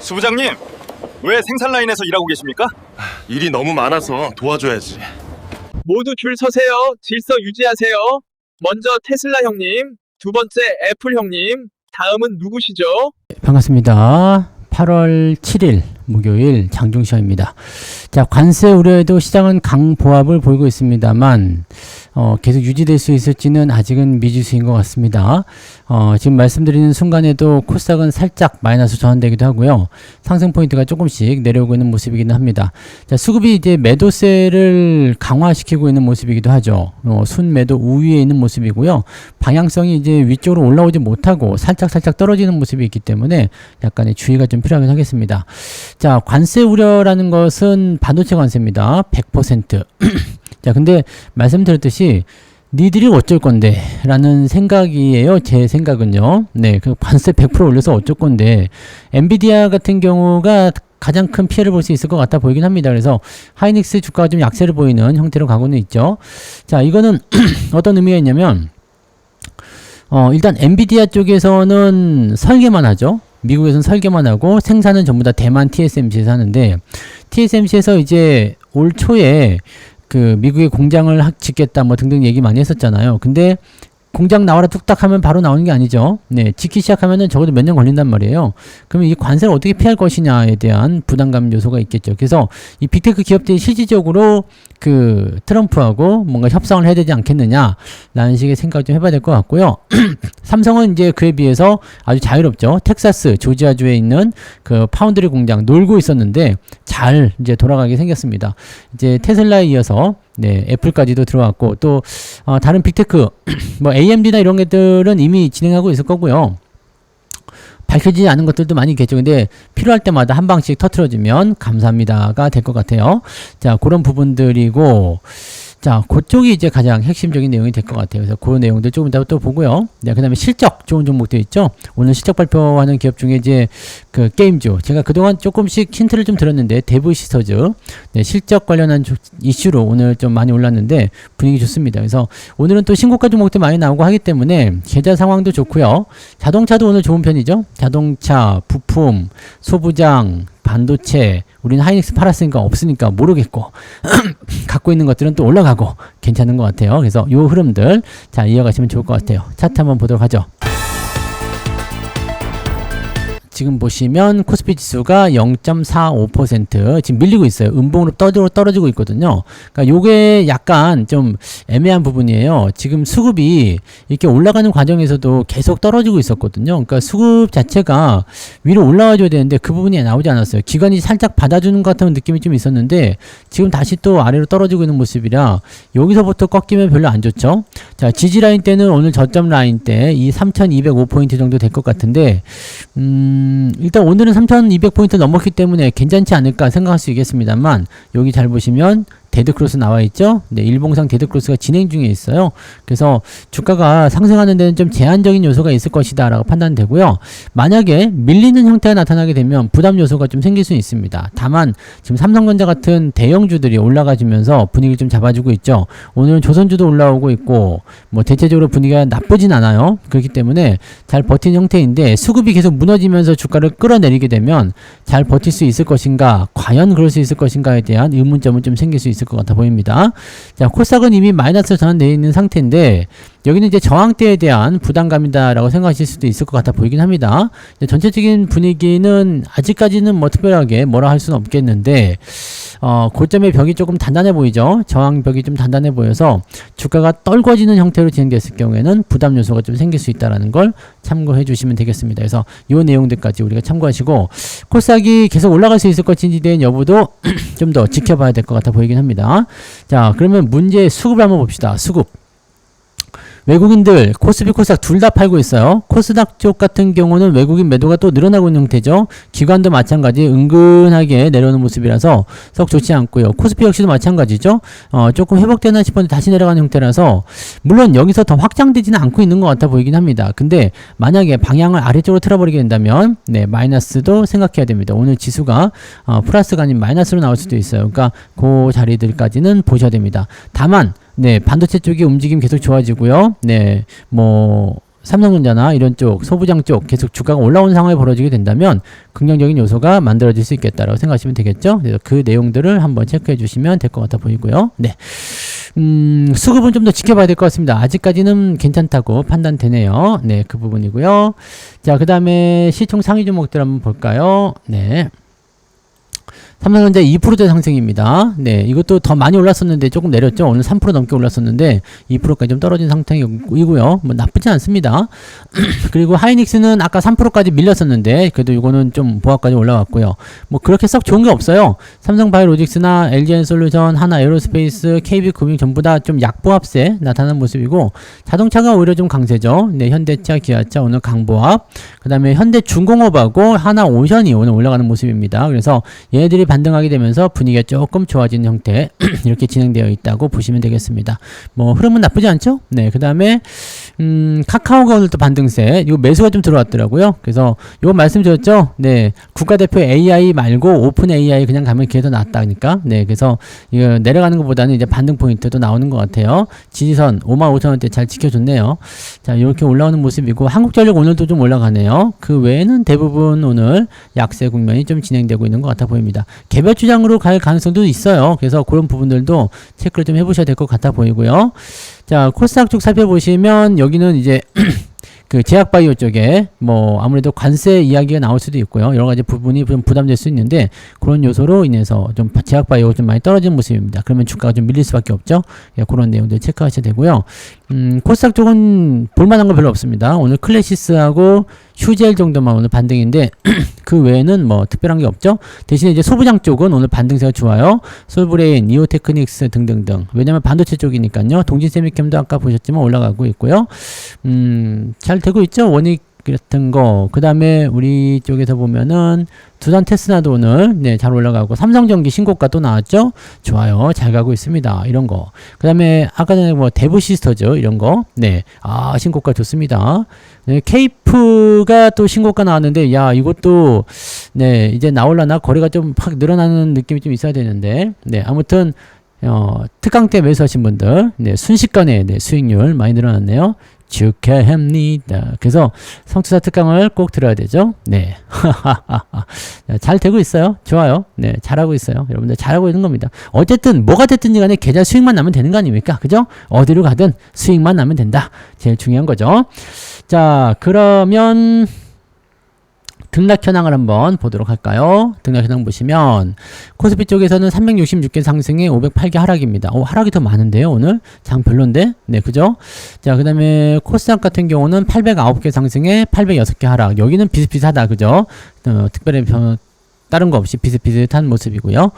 수부장님, 왜 생산 라인에서 일하고 계십니까? 일이 너무 많아서 도와줘야지. 모두 줄 서세요. 질서 유지하세요. 먼저 테슬라 형님, 두 번째 애플 형님, 다음은 누구시죠? 반갑습니다. 8월 7일 목요일 장중 시간입니다. 자, 관세 우려에도 시장은 강보합을 보이고 있습니다만 어, 계속 유지될 수 있을지는 아직은 미지수인 것 같습니다. 어, 지금 말씀드리는 순간에도 코스닥은 살짝 마이너스 전환되기도 하고요. 상승 포인트가 조금씩 내려오고 있는 모습이기는 합니다. 자, 수급이 이제 매도세를 강화시키고 있는 모습이기도 하죠. 어, 순매도 우위에 있는 모습이고요. 방향성이 이제 위쪽으로 올라오지 못하고 살짝 살짝 떨어지는 모습이 있기 때문에 약간의 주의가 좀 필요하긴 하겠습니다. 자, 관세 우려라는 것은 반도체 관세입니다. 100%. 자, 근데 말씀드렸듯이 니들이 어쩔 건데 라는 생각이에요. 제 생각은요. 네, 그 관세 100% 올려서 어쩔 건데 엔비디아 같은 경우가 가장 큰 피해를 볼 수 있을 것 같아 보이긴 합니다. 그래서 하이닉스 주가가 좀 약세를 보이는 형태로 가고는 있죠. 자, 이거는 어떤 의미가 있냐면 어, 일단 엔비디아 쪽에서는 설계만 하죠. 미국에서는 설계만 하고 생산은 전부 다 대만 TSMC에서 하는데 TSMC에서 이제 올 초에 그 미국에 공장을 하- 짓겠다 뭐 등등 얘기 많이 했었잖아요. 근데 공장 나와라 뚝딱 하면 바로 나오는 게 아니죠. 네, 짓기 시작하면은 적어도 몇 년 걸린단 말이에요. 그러면 이 관세를 어떻게 피할 것이냐에 대한 부담감 요소가 있겠죠. 그래서 이 빅테크 기업들이 실질적으로 그 트럼프하고 뭔가 협상을 해야 되지 않겠느냐라는 식의 생각을 좀 해봐야 될 것 같고요. 삼성은 이제 그에 비해서 아주 자유롭죠. 텍사스, 조지아주에 있는 그 파운드리 공장 놀고 있었는데 잘 이제 돌아가게 생겼습니다. 이제 테슬라에 이어서 네, 애플까지도 들어왔고 또 어, 다른 빅테크 뭐 AMD나 이런 것들은 이미 진행하고 있을 거고요. 밝혀지지 않은 것들도 많이 있겠죠. 근데 필요할 때마다 한 방씩 터트려주면 감사합니다가 될 것 같아요. 자, 그런 부분들이고, 자, 그쪽이 이제 가장 핵심적인 내용이 될 것 같아요. 그래서 그 내용들 조금 이따 또 보고요. 네, 그 다음에 실적 좋은 종목도 있죠. 오늘 실적 발표하는 기업 중에 이제 그 게임주. 제가 그동안 조금씩 힌트를 좀 드렸는데, 대부 시서즈. 네, 실적 관련한 조- 이슈로 오늘 좀 많이 올랐는데, 분위기 좋습니다. 그래서 오늘은 또 신고가 종목도 많이 나오고 하기 때문에, 계좌 상황도 좋고요. 자동차도 오늘 좋은 편이죠. 자동차, 부품, 소부장, 반도체, 우리는 하이닉스 팔았으니까 없으니까 모르겠고, 갖고 있는 것들은 또 올라가고, 괜찮은 것 같아요. 그래서 요 흐름들, 자, 이어가시면 좋을 것 같아요. 차트 한번 보도록 하죠. 지금 보시면 코스피 지수가 0.45% 지금 밀리고 있어요. 음봉으로 떠- 떨어지고 있거든요. 그러니까 요게 약간 좀 애매한 부분이에요. 지금 수급이 이렇게 올라가는 과정에서도 계속 떨어지고 있었거든요. 그러니까 수급 자체가 위로 올라와 줘야 되는데 그 부분이 나오지 않았어요. 기관이 살짝 받아주는 것 같은 느낌이 좀 있었는데 지금 다시 또 아래로 떨어지고 있는 모습이라 여기서부터 꺾이면 별로 안 좋죠. 자, 지지 라인 때는 오늘 저점 라인 때 이 3,205포인트 정도 될 것 같은데 음, 일단 오늘은 3,200포인트 넘었기 때문에 괜찮지 않을까 생각할 수 있겠습니다만 여기 잘 보시면 데드크로스 나와 있죠? 네, 일봉상 데드크로스가 진행 중에 있어요. 그래서 주가가 상승하는 데는 좀 제한적인 요소가 있을 것이다 라고 판단되고요. 만약에 밀리는 형태가 나타나게 되면 부담 요소가 좀 생길 수 있습니다. 다만 지금 삼성전자 같은 대형주들이 올라가주면서 분위기를 좀 잡아주고 있죠. 오늘은 조선주도 올라오고 있고 뭐 대체적으로 분위기가 나쁘진 않아요. 그렇기 때문에 잘 버틴 형태인데 수급이 계속 무너지면서 주가를 끌어내리게 되면 잘 버틸 수 있을 것인가 과연 그럴 수 있을 것인가에 대한 의문점은 좀 생길 수 있을 것 같아 보입니다. 자 코스닥은 이미 마이너스 전환되어 있는 상태인데 여기는 이제 저항대에 대한 부담감이다라고 생각하실 수도 있을 것 같아 보이긴 합니다. 전체적인 분위기는 아직까지는 뭐 특별하게 뭐라 할 수는 없겠는데 어, 고점의 벽이 조금 단단해 보이죠. 저항벽이 좀 단단해 보여서 주가가 떨궈지는 형태로 진행됐을 경우에는 부담 요소가 좀 생길 수 있다라는 걸 참고해 주시면 되겠습니다. 그래서 이 내용들까지 우리가 참고하시고 코스닥이 계속 올라갈 수 있을 것인지 대한 여부도 좀 더 지켜봐야 될 것 같아 보이긴 합니다. 자, 그러면 문제 수급을 한번 봅시다. 수급. 외국인들 코스피 코스닥 둘 다 팔고 있어요. 코스닥 쪽 같은 경우는 외국인 매도가 또 늘어나고 있는 형태죠. 기관도 마찬가지 은근하게 내려오는 모습이라서 썩 좋지 않고요. 코스피 역시도 마찬가지죠. 어, 조금 회복되나 싶었는데 다시 내려가는 형태라서 물론 여기서 더 확장되지는 않고 있는 것 같아 보이긴 합니다. 근데 만약에 방향을 아래쪽으로 틀어버리게 된다면 네 마이너스도 생각해야 됩니다. 오늘 지수가 어, 플러스가 아닌 마이너스로 나올 수도 있어요. 그러니까 그 자리들까지는 보셔야 됩니다. 다만 네, 반도체 쪽의 움직임 계속 좋아지고요. 네, 뭐 삼성전자나 이런 쪽 소부장 쪽 계속 주가가 올라오는 상황이 벌어지게 된다면 긍정적인 요소가 만들어질 수 있겠다라고 생각하시면 되겠죠. 그래서 그 내용들을 한번 체크해 주시면 될 것 같아 보이고요. 네. 음, 수급은 좀 더 지켜봐야 될 것 같습니다. 아직까지는 괜찮다고 판단되네요. 네, 그 부분이고요. 자, 그 다음에 시총 상위 종목들 한번 볼까요? 네. 삼성전자 2%대 상승입니다. 네, 이것도 더 많이 올랐었는데 조금 내렸죠. 오늘 3% 넘게 올랐었는데 2%까지 좀 떨어진 상태이고요. 뭐 나쁘지 않습니다. 그리고 하이닉스는 아까 3%까지 밀렸었는데 그래도 이거는 좀 보합까지 올라왔고요. 뭐 그렇게 썩 좋은 게 없어요. 삼성바이오로직스나 LG엔솔루션, 하나 에어로스페이스, KB금융 전부 다 좀 약보합세 나타나는 모습이고 자동차가 오히려 좀 강세죠. 네, 현대차, 기아차 오늘 강보합. 그다음에 현대중공업하고 하나 오션이 오늘 올라가는 모습입니다. 그래서 얘네들이 반등하게 되면서 분위기가 조금 좋아지는 형태 이렇게 진행되어 있다고 보시면 되겠습니다. 뭐 흐름은 나쁘지 않죠? 네, 그 다음에 음, 카카오가 오늘 또 반등세. 이거 매수가 좀 들어왔더라고요. 그래서 이거 말씀드렸죠? 네. 국가대표 AI 말고 오픈 AI 그냥 가면 기회 더 낫다니까. 네. 그래서 이거 내려가는 것보다는 이제 반등 포인트도 나오는 것 같아요. 지지선 55,000원대 잘 지켜줬네요. 자, 이렇게 올라오는 모습이고 한국전력 오늘도 좀 올라가네요. 그 외에는 대부분 오늘 약세 국면이 좀 진행되고 있는 것 같아 보입니다. 개별 주장으로 갈 가능성도 있어요. 그래서 그런 부분들도 체크를 좀 해보셔야 될 것 같아 보이고요. 자, 코스닥 쪽 살펴보시면 여기는 이제 그 제약바이오 쪽에 뭐 아무래도 관세 이야기가 나올 수도 있고요. 여러 가지 부분이 좀 부담될 수 있는데 그런 요소로 인해서 좀 제약바이오가 좀 많이 떨어지는 모습입니다. 그러면 주가가 좀 밀릴 수밖에 없죠. 예, 그런 내용들 체크하셔야 되고요. 음, 코스닥 쪽은 볼만한 거 별로 없습니다. 오늘 클래시스하고 휴젤 정도만 오늘 반등인데 그 외에는 뭐 특별한 게 없죠. 대신에 이제 소부장 쪽은 오늘 반등세가 좋아요. 솔브레인, 니오테크닉스 등등등. 왜냐면 반도체 쪽이니까요. 동진세미캠도 아까 보셨지만 올라가고 있고요. 음, 잘 되고 있죠. 원익 같은 거. 그 다음에 우리 쪽에서 보면은 두산 테스나도 오늘 네, 잘 올라가고 삼성전기 신고가 또 나왔죠. 좋아요. 잘 가고 있습니다. 이런 거. 그 다음에 아까 전에 뭐 대부 시스터즈 이런 거. 네. 아, 신고가 좋습니다. 네, 케이프가 또 신고가 나왔는데 야, 이것도 네, 이제 나올라나 거래가 좀 확 늘어나는 느낌이 좀 있어야 되는데. 네, 아무튼 어, 특강 때 매수하신 분들, 네, 순식간에 네, 수익률 많이 늘어났네요. 축하합니다. 그래서 성투사 특강을 꼭 들어야 되죠. 네. 네, 잘 되고 있어요. 좋아요. 네, 잘하고 있어요. 여러분들 잘하고 있는 겁니다. 어쨌든 뭐가 됐든지 간에 계좌 수익만 나면 되는 거 아닙니까? 그죠? 어디로 가든 수익만 나면 된다. 제일 중요한 거죠. 자, 그러면 등락 현황을 한번 보도록 할까요? 등락 현황 보시면 코스피 쪽에서는 366개 상승에 508개 하락입니다. 오, 하락이 더 많은데요, 오늘? 장 별론데? 네, 그죠? 자, 그 다음에 코스닥 같은 경우는 809개 상승에 806개 하락. 여기는 비슷비슷하다, 그죠? 어, 특별히 변, 다른 거 없이 비슷비슷한 모습이고요.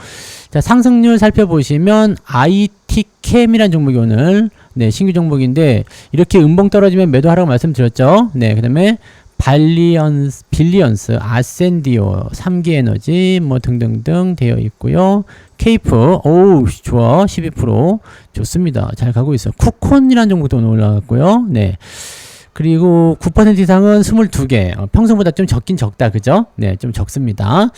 자, 상승률 살펴보시면 IT캠이라는 종목이 오늘 네, 신규 종목인데 이렇게 음봉 떨어지면 매도 하라고 말씀드렸죠. 네, 그다음에 발리언스, 빌리언스, 아센디오, 3기 에너지 뭐 등등등 되어 있고요. 케이프, 오우 좋아, 12% 좋습니다. 잘 가고 있어. 쿠콘이라는 종목도 올라갔고요. 네. 그리고 9% 이상은 22개. 어, 평소보다 좀 적긴 적다. 그죠? 네, 좀 적습니다.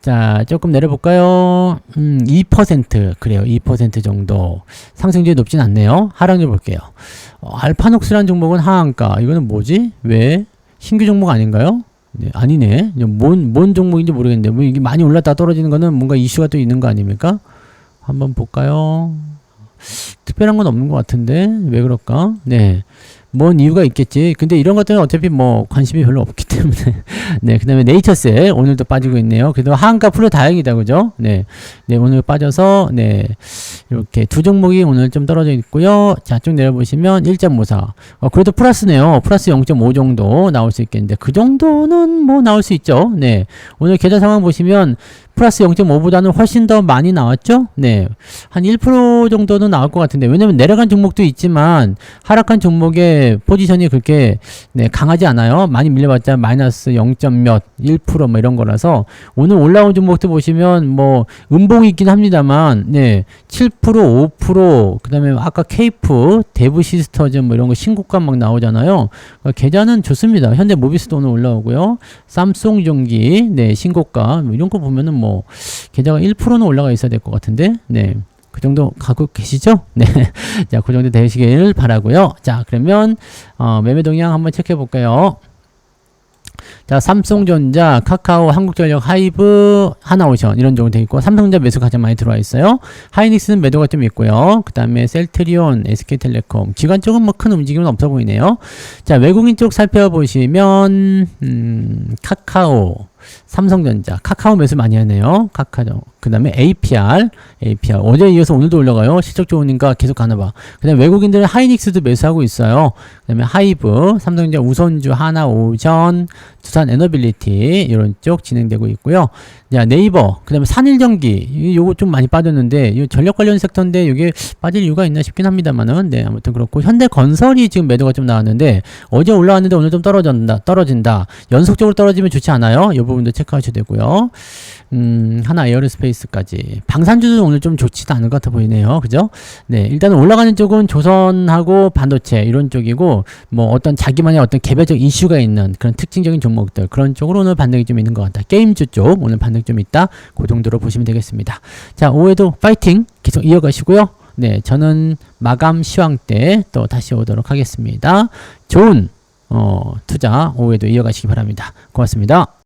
자, 조금 내려볼까요? 음, 2% 그래요. 2% 정도. 상승률이 높진 않네요. 하락률 볼게요. 어, 알파녹스라는 종목은 하한가. 이거는 뭐지? 왜? 신규 종목 아닌가요? 네, 아니네. 뭔, 뭔 종목인지 모르겠는데. 뭐 이게 많이 올랐다 떨어지는 거는 뭔가 이슈가 또 있는 거 아닙니까? 한번 볼까요? 특별한 건 없는 것 같은데. 왜 그럴까? 네. 뭔 이유가 있겠지. 근데 이런 것들은 어차피 뭐 관심이 별로 없기 때문에. 네. 그 다음에 네이처셀 오늘도 빠지고 있네요. 그래도 한가 풀어 다행이다. 그죠? 네. 네. 오늘 빠져서, 네. 이렇게 두 종목이 오늘 좀 떨어져 있고요. 자, 쭉 내려보시면 1.54. 어, 그래도 플러스네요. 플러스 0.5 정도 나올 수 있겠는데. 그 정도는 뭐 나올 수 있죠. 네. 오늘 계좌 상황 보시면 플러스 0.5보다는 훨씬 더 많이 나왔죠? 네. 한 1% 정도는 나올 것 같은데. 왜냐면 내려간 종목도 있지만 하락한 종목의 포지션이 그렇게 네, 강하지 않아요. 많이 밀려봤자 마이너스 0. 몇, 1%뭐 이런 거라서 오늘 올라온 종목도 보시면 뭐 음봉이 있긴 합니다만 네. 7% 5% 그 다음에 아까 케이프 대부 시스터즈 뭐 이런 거 신고가 막 나오잖아요. 그러니까 계좌는 좋습니다. 현대 모비스도 오늘 올라오고요. 삼성 전기 네 신고가 뭐 이런 거 보면은 뭐 계좌가 1%는 올라가 있어야 될 것 같은데 네. 그 정도 가고 계시죠? 네. 자, 그 정도 되시길 바라고요. 자, 그러면 어, 매매 동향 한번 체크해 볼까요? 자, 삼성전자, 카카오, 한국전력, 하이브, 하나오션 이런 정도 돼 있고 삼성전자 매수 가장 많이 들어와 있어요. 하이닉스는 매도가 좀 있고요. 그 다음에 셀트리온, SK텔레콤 기관 쪽은 뭐 큰 움직임은 없어 보이네요. 자, 외국인 쪽 살펴보시면 음, 카카오, 삼성전자, 카카오 매수 많이 하네요. 카카오. 그 다음에 APR, APR. 어제 이어서 오늘도 올라가요. 실적 좋으니까 계속 가나봐. 그 다음에 외국인들은 하이닉스도 매수하고 있어요. 그 다음에 하이브, 삼성전자, 우선주, 하나오션, 두산 에너빌리티 이런 쪽 진행되고 있고요. 자, 네이버, 그 다음에 산일전기. 이- 요거 좀 많이 빠졌는데, 이 전력 관련 섹터인데 이게 빠질 이유가 있나 싶긴 합니다만은, 네, 아무튼 그렇고. 현대건설이 지금 매도가 좀 나왔는데, 어제 올라왔는데 오늘 좀 떨어진다, 떨어진다. 연속적으로 떨어지면 좋지 않아요? 이 부분도 체크하셔야 되고요. 음, 하나 에어로스페이스까지. 방산주도 오늘 좀 좋지도 않은 것 같아 보이네요. 그죠? 네, 일단은 올라가는 쪽은 조선하고 반도체 이런 쪽이고, 뭐 어떤 자기만의 어떤 개별적 이슈가 있는 그런 특징적인 종목들, 그런 쪽으로 오늘 반등이 좀 있는 것 같다. 게임주 쪽 오늘 반등 좀 있다. 그 정도로 보시면 되겠습니다. 자, 오후에도 파이팅 계속 이어가시고요. 네, 저는 마감 시황 때 또 다시 오도록 하겠습니다. 좋은 어, 투자 오후에도 이어가시기 바랍니다. 고맙습니다.